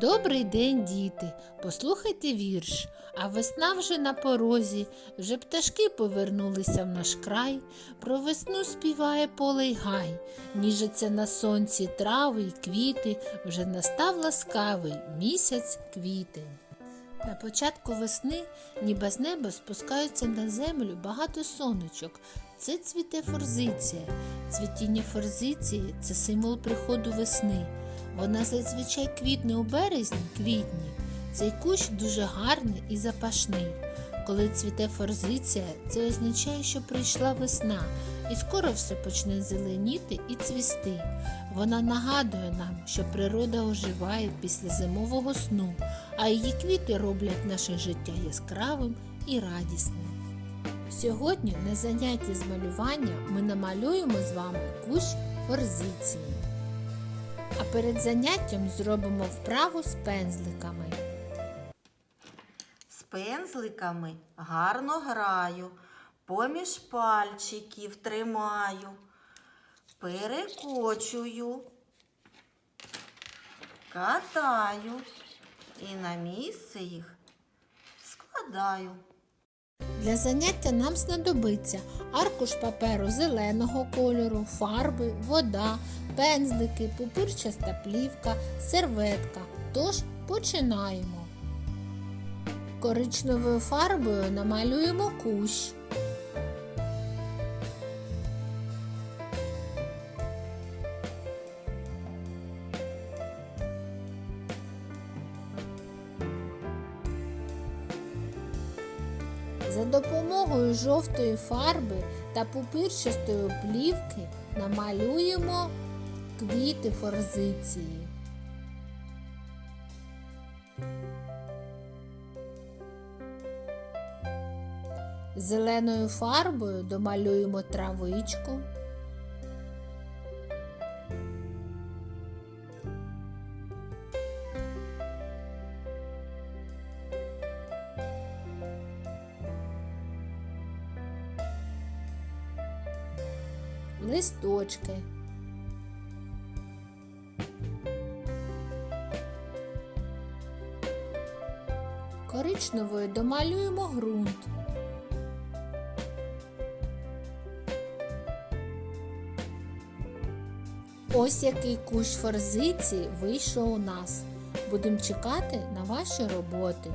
Добрий день, діти! Послухайте вірш. А весна вже на порозі, вже пташки повернулися в наш край. Про весну співає поле й гай, ніжаться на сонці трави й квіти, вже настав ласкавий місяць квітень. На початку весни, ніби з неба спускаються на землю багато сонечок. Це цвіте форзиція. Цвітіння форзиції це символ приходу весни. Вона зазвичай квітне у березні, квітні. Цей кущ дуже гарний і запашний. Коли цвіте форзиція, це означає, що прийшла весна, і скоро все почне зеленіти і цвісти. Вона нагадує нам, що природа оживає після зимового сну, а її квіти роблять наше життя яскравим і радісним. Сьогодні на занятті з малювання ми намалюємо з вами кущ форзиції. А перед заняттям зробимо вправу з пензликами. З пензликами гарно граю, поміж пальчиків тримаю, перекочую, катаю і на місце їх складаю. Для заняття нам знадобиться аркуш паперу зеленого кольору, фарби, вода, пензлики, пупирчаста плівка, серветка. Тож починаємо. Коричневою фарбою намалюємо кущ. За допомогою жовтої фарби та пупирчастої плівки намалюємо квіти форзиції. Зеленою фарбою домалюємо травичку. Листочки. Коричневою домалюємо ґрунт. Ось який кущ форзиції вийшов у нас. Будемо чекати на ваші роботи.